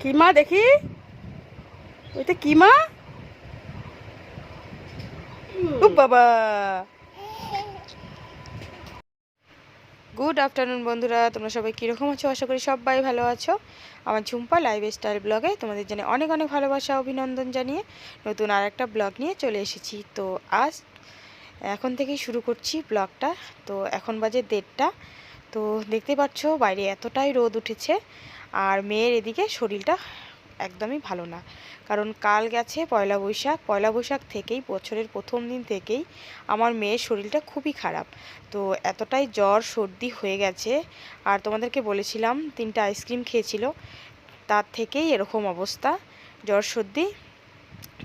কি মা দেখি? ওইটা কিমা ও বাবা। গুড আফটারনুন বন্ধুরা তোমরা সবাই কীরকম আছো? আশা করি সবাই ভালো আছো। আমার ঝুম্পা লাইফ স্টাইল ব্লগে তোমাদের জন্য অনেক অনেক ভালোবাসা অভিনন্দন জানিয়ে নতুন আর একটা ব্লগ নিয়ে চলে এসেছি। তো আজ এখন থেকেই শুরু করছি ব্লগটা তো এখন বাজে দেড়টা। তো দেখতে পাচ্ছ বাইরে এতটাই রোদ উঠেছে। আর মেয়ের এদিকে শরীরটা একদমই ভালো না। কারণ কাল গেছে পয়লা বৈশাখ। পয়লা বৈশাখ থেকেই, বছরের প্রথম দিন থেকেই আমার মেয়ের শরীরটা খুবই খারাপ। তো এতটাই জ্বর, সর্দি হয়ে গেছে। আর তোমাদেরকে বলেছিলাম, তিনটা আইসক্রিম খেয়েছিল। তার থেকেই এরকম অবস্থা। জ্বর, সর্দি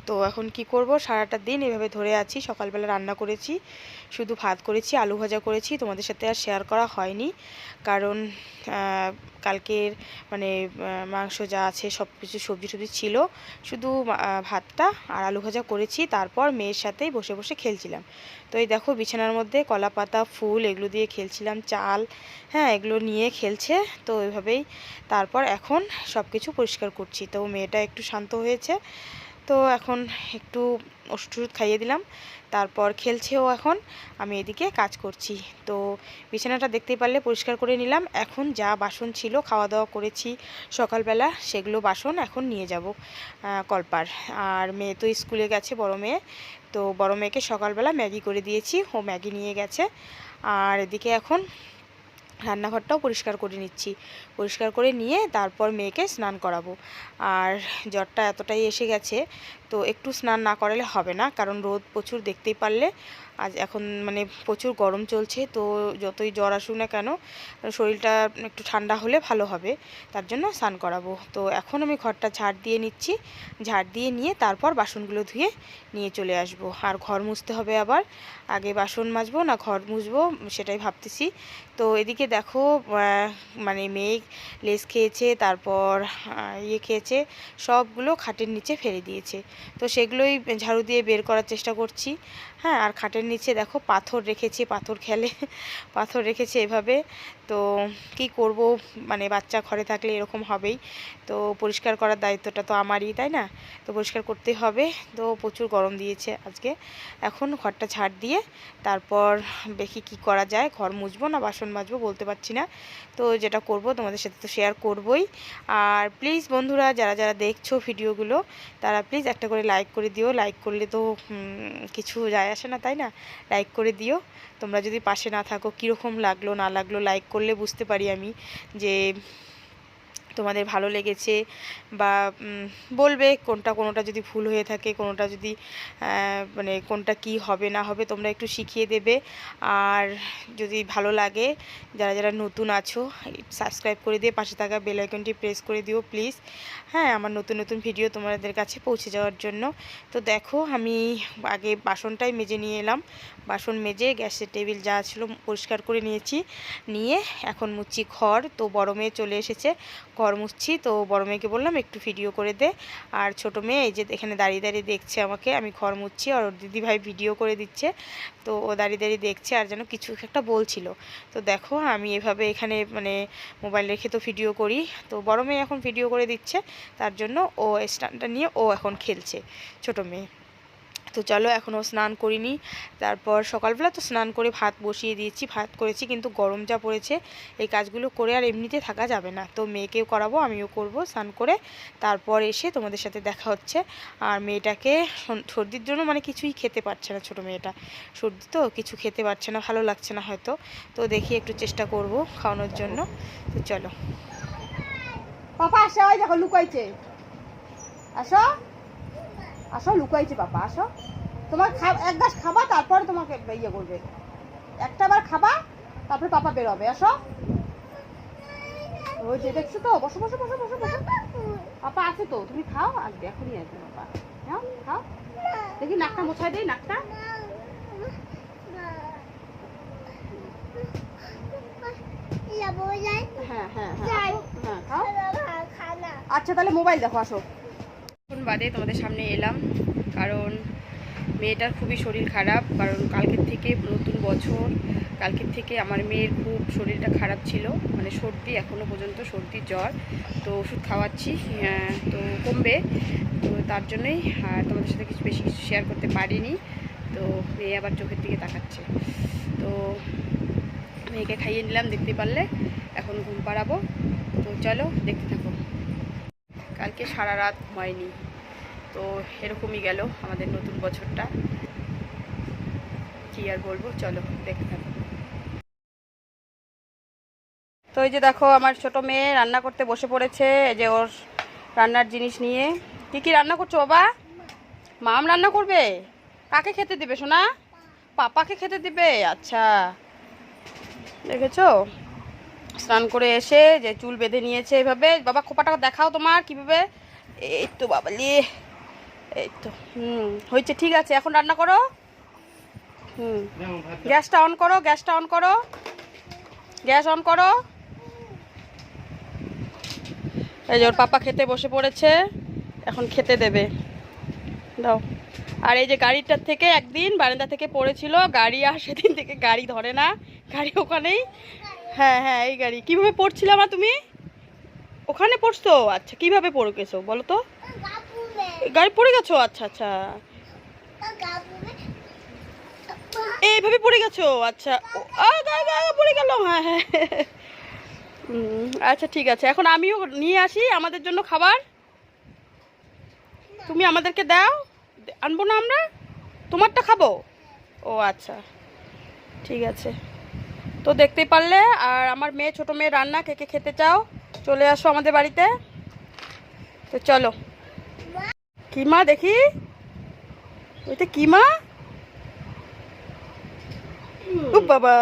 তো এখন কি করব? সারাটা দিন এভাবে ধরে আছি, সকালবেলা রান্না করেছি, শুধু ভাত করেছি, আলু ভাজা করেছি, তোমাদের সাথে আর শেয়ার করা হয়নি। কারণ কালকের মানে মাংস যা আছে সব কিছু সবজি টবজি ছিল, শুধু ভাতটা আর আলু ভাজা করেছি, তারপর মেয়ের সাথেই বসে বসে খেলছিলাম। তো এই দেখো বিছানার মধ্যে কলা পাতা, ফুল এগুলো দিয়ে খেলছিলাম, চাল হ্যাঁ এগুলো নিয়ে খেলছে, তো এভাবেই তারপর এখন সব কিছু পরিষ্কার করছি। তো মেয়েটা একটু শান্ত হয়েছে তো এখন একটু ওষুধ খাইয়ে দিলাম। তারপর খেলছেও এখন। আমি এদিকে কাজ করছি। তো বিছানাটা দেখতেই পারলে পরিষ্কার করে নিলাম। এখন যা বাসন ছিল খাওয়া দাওয়া করেছি সকালবেলা, সেগুলো বাসন এখন নিয়ে যাব কলপার। আর মেয়ে তো স্কুলে গেছে, বড় মেয়ে। তো বড় মেয়েকে সকালবেলা ম্যাগি করে দিয়েছি। ও ম্যাগি নিয়ে গেছে। আর এদিকে এখন রান্নাঘরটাও পরিষ্কার করে নিচ্ছি। পরিষ্কার করে নিয়ে তারপর মেয়েকে স্নান করাবো। আর জ্বরটা এতটাই এসে গেছে, তো একটু স্নান না করালে হবে না, কারণ রোদ প্রচুর দেখতেই পারলে। আজ এখন মানে প্রচুর গরম চলছে, তো যতই জ্বর আসুক না কেন, শরীরটা একটু ঠান্ডা হলে ভালো হবে, তার জন্য স্নান করাবো। তো এখন আমি ঘরটা ঝাড় দিয়ে নিচ্ছি, ঝাড় দিয়ে নিয়ে তারপর বাসনগুলো ধুয়ে নিয়ে চলে আসব। আর ঘর মুছতে হবে আবার, আগে বাসন মাজবো না ঘর মুছবো, সেটাই ভাবতেছি। তো এদিকে দেখো মানে মেঘ লেস খেয়েছে, তারপর ইয়ে খেয়েছে, সবগুলো খাটের নিচে ফেলে দিয়েছে। তো সেগুলোই ঝাড়ু দিয়ে বের করার চেষ্টা করছি। হ্যাঁ আর খাটের নিচে দেখো পাথর রেখেছি, পাথর খেলে, পাথর রেখেছে এভাবে। তো কি করব? মানে বাচ্চা ঘরে থাকলে এরকম হবেই। তো পরিষ্কার করার দায়িত্বটা তো আমারই, তাই না? তো পরিষ্কার করতে হবে। তো প্রচুর গরম দিয়েছে আজকে। এখন ঘরটা ঝাড় দিয়ে তারপর দেখি কি করা যায়। ঘর মুছবো না, বাসন মাজবো বলতে পারছি না। তো যেটা করব তোমাদের সাথে তো শেয়ার করবই। আর প্লিজ বন্ধুরা, যারা যারা দেখছ ভিডিওগুলো তারা প্লিজ একটা করে লাইক করে দিও। লাইক করলে তো কিছু যায় আসে না, তাই না? লাইক করে দিও। তোমরা যদি পাশে না থাকো, কীরকম লাগল, না লাগল লাইক করলে বুঝতে পারি আমি যে তোমাদের ভালো লেগেছে বা বলবে কোনটা কোনোটা যদি ভুল হয়ে থাকে, কোনোটা যদি মানে কোনটা কি হবে না হবে তোমরা একটু শিখিয়ে দেবে। আর যদি ভালো লাগে, যারা যারা নতুন আছো, সাবস্ক্রাইব করে দিয়ে পাশে থাকা বেল আইকনটি প্রেস করে দিও প্লিজ। হ্যাঁ আমার নতুন নতুন ভিডিও তোমাদের কাছে পৌঁছে যাওয়ার জন্য। তো দেখো, আমি আগে বাসনটাই মেজে নিয়ে এলাম। বাসন মেজে, গ্যাসের টেবিল যা ছিল পরিষ্কার করে নিয়েছি। নিয়ে এখন মুচ্ছি ঘর তো বড় মেয়ে চলে এসেছে ঘর মুছছি তো বড় মেয়েকে বললাম, একটু ভিডিও করে দে। আর ছোট মেয়ে এই যে এখানে দাঁড়িয়ে দাঁড়িয়ে দেখছে আমাকে, আমি ঘর মুছছি আর ওর দিদিভাই ভিডিও করে দিচ্ছে। তো ও দাঁড়িয়ে দাঁড়িয়ে দেখছে, আর যেন কিছু একটা বলছিল। তো দেখো, আমি এভাবে এখানে মানে মোবাইল রেখে তো ভিডিও করি। তো বড় মেয়ে এখন ভিডিও করে দিচ্ছে। তার জন্য ও স্ট্যান্ডটা নিয়ে ও এখন খেলছে, ছোট মেয়ে। তো চলো এখনও স্নান করিনি। তারপর সকালবেলা তো স্নান করে ভাত বসিয়ে দিয়েছি, ভাত করেছি কিন্তু গরম যা পড়েছে এই কাজগুলো করে আর এমনিতে থাকা যাবে না। তো মেয়েকেও করাবো, আমিও করব স্নান করে। তারপর এসে তোমাদের সাথে দেখা হচ্ছে। আর মেয়েটাকে সর্দির জন্য মানে কিছুই খেতে পারছে না ছোটো মেয়েটা। সর্দি তো কিছু খেতে পারছে না, ভালো লাগছে না হয়তো। তো দেখি একটু চেষ্টা করব খাওয়ানোর জন্য। তো চলো। পাপা, আসো দেখো, লুকাইছে। আসো। আসো লুকাইছে পাপা আসো। তোমার এক গাছ খাবা তারপরে তোমাকে ইয়ে করবে। একটা বার খাবা তারপরে পাপা বেরোবে আসো। ওই যে দেখছ তো বসো বসো বসো বসো বসো। পাপা আছে তো তুমি খাও আসবে এখনই আসবে পাপা। হ্যাঁ খাও। দেখি নাকটা মোছাই দেই নাকটা। হ্যাঁ হ্যাঁ হ্যাঁ হ্যাঁ খাও। আচ্ছা তাহলে মোবাইল দেখো আসো। বাদে তোমাদের সামনে এলাম। কারণ মেয়েটার খুবই শরীর খারাপ, কারণ কালকের থেকে নতুন বছর, কালকের থেকে আমার মেয়ের খুব শরীরটা খারাপ ছিল মানে সর্দি এখনও পর্যন্ত সর্দি, জ্বর। তো ওষুধ খাওয়াচ্ছি তো কমবে। তো তার জন্যই তোমাদের সাথে কিছু বেশি কিছু শেয়ার করতে পারিনি। তো মেয়ে আবার চোখের দিকে তাকাচ্ছে। তো মেয়েকে খাইয়ে নিলাম, দেখতে পারলে এখন ঘুম পাড়াবো। তো চলো, দেখতে থাকো। কালকে সারা রাত ঘুমায়নি। তো এরকমই গেল আমাদের নতুন বছরটা। কি আর বলব? চলো, দেখতে থাকো। তো এই যে দেখো, আমার ছোট মেয়ে রান্না করতে বসে পড়েছে। এই যে ওর রান্নার জিনিস নিয়ে। কি কি রান্না করছ বাবা? মাম রান্না করবে? কাকে খেতে দিবে শোনা পাপাকে খেতে দিবে? আচ্ছা। দেখেছ? স্নান করে এসে যে চুল বেঁধে নিয়েছে এভাবে। বাবা খোপাটা দেখাও তোমার কীভাবে। এই তো বাবা লিয়ে এই তো হুম হয়েছে ঠিক আছে এখন রান্না করো। হুম গ্যাসটা অন করো গ্যাসটা অন করো। গ্যাস অন করো। এই যে ওর পাপা খেতে বসে পড়েছে এখন খেতে দেবে। দাও। আর এই যে গাড়িটার থেকে একদিন বারান্দা থেকে পড়েছিল গাড়ি আর সেদিন থেকে গাড়ি ধরে না গাড়ি ওখানেই। হ্যাঁ হ্যাঁ এই গাড়ি। কীভাবে পড়ছিলাম তুমি? ওখানে পড়ছো? আচ্ছা কীভাবে পড়ে গেছো বলো তো? গাড়ি পড়ে গেছো? আচ্ছা আচ্ছা। এইভাবে পড়ে গেছো? আচ্ছা। পড়ে গেল। হ্যাঁ হ্যাঁ। আচ্ছা ঠিক আছে। এখন আমিও নিয়ে আসি আমাদের জন্য খাবার। তুমি আমাদেরকে দাও। আনব না আমরা? তোমারটা খাব? ও আচ্ছা। ঠিক আছে। তো দেখতেই পারলে, আর আমার মেয়ে, ছোট মেয়ে রান্না কে কে খেতে চাও? চলে আসো আমাদের বাড়িতে। তো চলো। কি মা দেখি? ওইটা কি মা ও বাবা।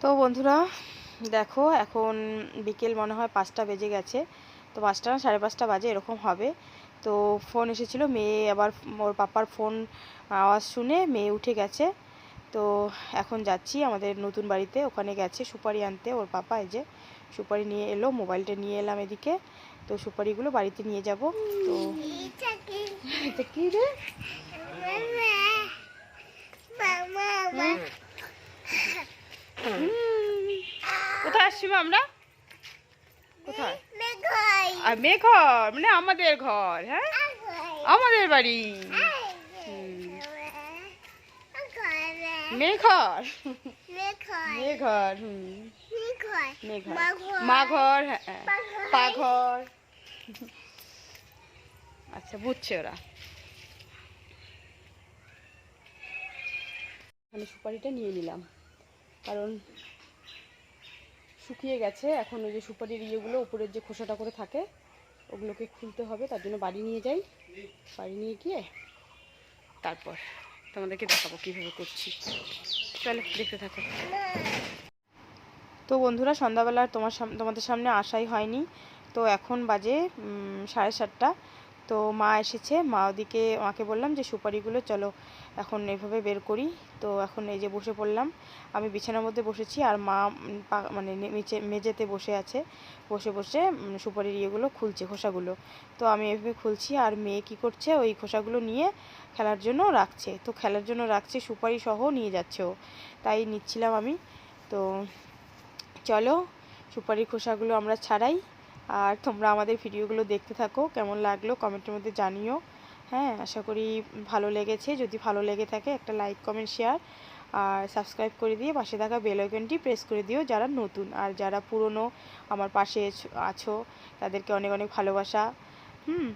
তো বন্ধুরা, দেখো এখন বিকেল মনে হয় পাঁচটা বেজে গেছে। তো পাঁচটা না, সাড়ে পাঁচটা বাজে, এরকম হবে। তো ফোন এসেছিল, মেয়ে আবার ওর পাপার ফোন, আওয়াজ শুনে মেয়ে উঠে গেছে। তো এখন যাচ্ছি আমাদের নতুন বাড়িতে, ওখানে গেছে সুপারি আনতে, ওর পাপা এই যে সুপারি নিয়ে এলো মোবাইলটা নিয়ে এলাম এদিকে। তো সুপারিগুলো বাড়িতে নিয়ে যাব। তো কি রে? কোথায় আসছি আমরা? কোথায়? আর মেয়ে ঘর মানে আমাদের ঘর হ্যাঁ? আমাদের বাড়ি। মেয়ে ঘর। মেয়ে ঘর হুম। মেয়ে ঘর মা ঘর হ্যাঁ আচ্ছা বুঝছে ওরা। মানে সুপারিটা নিয়ে নিলাম। কারণ শুকিয়ে গেছে। এখন ওই যে সুপারির ইয়েগুলো উপরের যে খোসাটা করে থাকে ওগুলোকে খুলতে হবে। তার জন্য বাড়ি নিয়ে যাই। বাড়ি নিয়ে গিয়ে তারপর তোমাদেরকে দেখাবো কীভাবে করছি। চলো দেখতে থাকো। তো বন্ধুরা, সন্ধ্যাবেলা তোমার তোমাদের সামনে আসাই হয়নি। তো এখন বাজে সাড়ে সাতটা। তো মা এসেছে, মা ওদিকে, মাকে বললাম যে, সুপারিগুলো চলো এখন এভাবে বের করি। তো এখন এই যে বসে পড়লাম, আমি বিছানার মধ্যে বসেছি আর মা মানে নিচে, মেঝেতে বসে আছে। বসে বসে সুপারির ইয়েগুলো খুলছে, খোসাগুলো। তো আমি এভাবে খুলছি আর মেয়ে কি করছে, ওই খোসাগুলো নিয়ে খেলার জন্য রাখছে। তো খেলার জন্য রাখছে, সুপারি সহ নিয়ে যাচ্ছে ও। তাই নিচ্ছিলাম আমি। তো চলো, সুপারির খোসাগুলো আমরা ছাড়াই। আর তোমরা আমাদের ভিডিওগুলো দেখতে থাকো, কেমন লাগল কমেন্টের মধ্যে জানিও। হ্যাঁ আশা করি ভালো লেগেছে। যদি ভালো লেগে থাকে, একটা লাইক, কমেন্ট, শেয়ার আর সাবস্ক্রাইব করে দিয়ে পাশে থাকা বেল আইকনটি প্রেস করে দিও যারা নতুন। আর যারা পুরনো আমার পাশে আছো, তাদেরকে অনেক অনেক ভালোবাসা। হুম,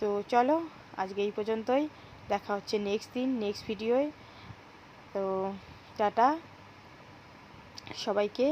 তো চলো, আজকে এই পর্যন্তই। দেখা হচ্ছে নেক্সট দিন নেক্সট ভিডিওয় তো টাটা। সবাইকে